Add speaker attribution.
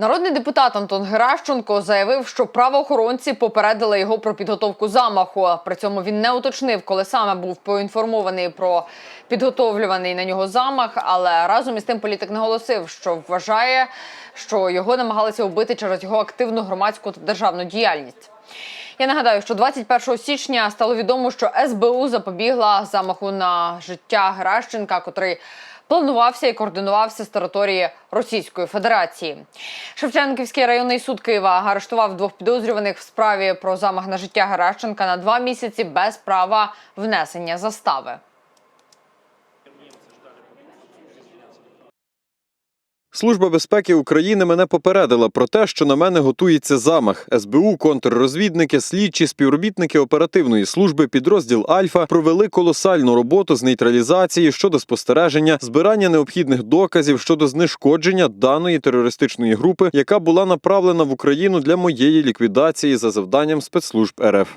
Speaker 1: Народний депутат Антон Геращенко заявив, що правоохоронці попередили його про підготовку замаху. При цьому він не уточнив, коли саме був поінформований про підготовлюваний на нього замах. Але разом із тим політик наголосив, що вважає, що його намагалися вбити через його активну громадську та державну діяльність. Я нагадаю, що 21 січня стало відомо, що СБУ запобігла замаху на життя Гращенка, котрий планувався і координувався з території Російської Федерації. Шевченківський районний суд Києва арештував двох підозрюваних в справі про замах на життя Геращенка на два місяці без права внесення застави.
Speaker 2: Служба безпеки України мене попередила про те, що на мене готується замах. СБУ, контррозвідники, слідчі, співробітники оперативної служби, підрозділ Альфа провели колосальну роботу з нейтралізації щодо спостереження, збирання необхідних доказів щодо знешкодження даної терористичної групи, яка була направлена в Україну для моєї ліквідації за завданням спецслужб РФ.